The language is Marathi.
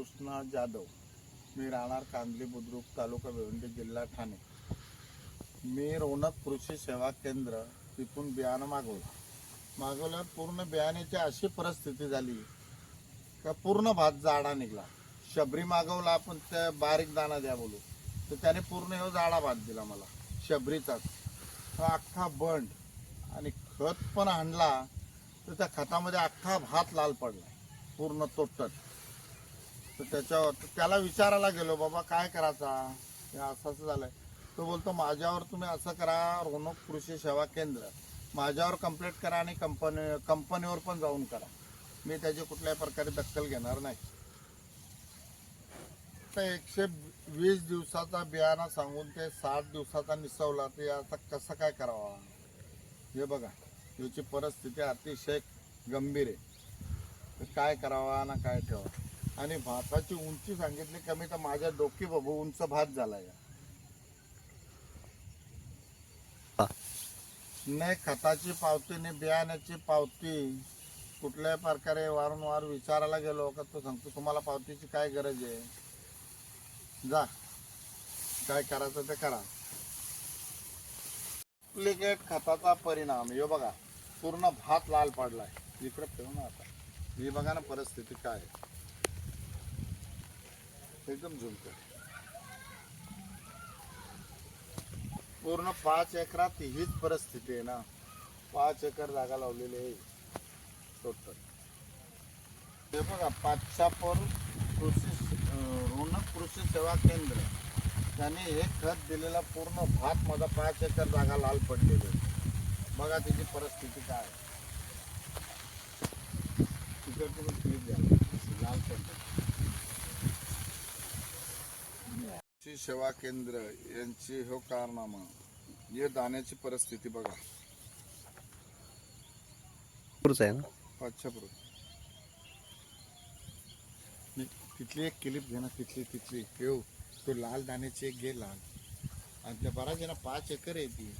कृष्णा जाधव. मी राहणार कांदली बुद्रुक तालुका भिवंडी जिल्हा ठाणे. मी रौनक कृषी सेवा केंद्र तिथून बियाणं मागवलं. मागवल्यावर पूर्ण बियाण्याची अशी परिस्थिती झाली का पूर्ण भात जाडा निघला. शबरी मागवला आपण त्या बारीक दाणा द्या बोलू. तर त्याने पूर्ण हो जाडा भात दिला मला शबरीचाच. हा अख्खा बंड आणि खत पण आणला तर त्या खतामध्ये अख्खा भात लाल पडला पूर्ण तोटत तर त्याच्यावर तर त्याला विचारायला गेलो बाबा काय करायचा? हे असं असं झालंय. तो बोलतो माझ्यावर तुम्ही असं करा रोनक कृषी सेवा केंद्र. माझ्यावर कंप्लेंट करा आणि कंपनी कंपनीवर पण जाऊन करा. मी त्याची कुठल्याही प्रकारे दखल घेणार नाही. तर एकशे वीस दिवसाचा बियाणा सांगून ते साठ दिवसाचा निसवला ते आता कसं काय करावा? हे बघा याची परिस्थिती अतिशय गंभीर आहे. तर काय करावा ना काय ठेवा आणि भाताची उंची सांगितली कमी तर माझ्या डोकी बाबू उंच भात झाला या नाही खताची पावती नाही बियाण्याची पावती. कुठल्याही प्रकारे वारंवार विचारायला गेलो का तो सांगतो तुम्हाला पावतीची काय गरज आहे? जा. काय करायचं ते करा. डुप्लिकेट खताचा परिणाम. हे बघा पूर्ण भात लाल पडलाय. इकडे ठेवू ना आता. ही बघा ना परिस्थिती काय आहे. एकदम झुमत पूर्ण पाच एकरात हीच परिस्थिती आहे ना. पाच एकर जागा लावलेली आहे. टोटल. हे बघा पाचशापूर कृषी ऋण कृषी सेवा केंद्र. त्याने हे खत दिलेला पूर्ण भात माझा पाच एकर जागा लाल पडलेली आहे. बघा त्याची परिस्थिती काय आहे. तिकडे तुम्ही द्या. लाल पडले कृषी सेवा केंद्र यांची हो कारनामा हे दाण्याची परिस्थिती बघा. आहे ना? पाचशापूर नाही, तिथली एक क्लिप घे ना तिथली तिथली. ठेव. तो लाल दाण्याची एक घे लाल. आणि त्या बराच आहे ना पाच एकर आहे ती.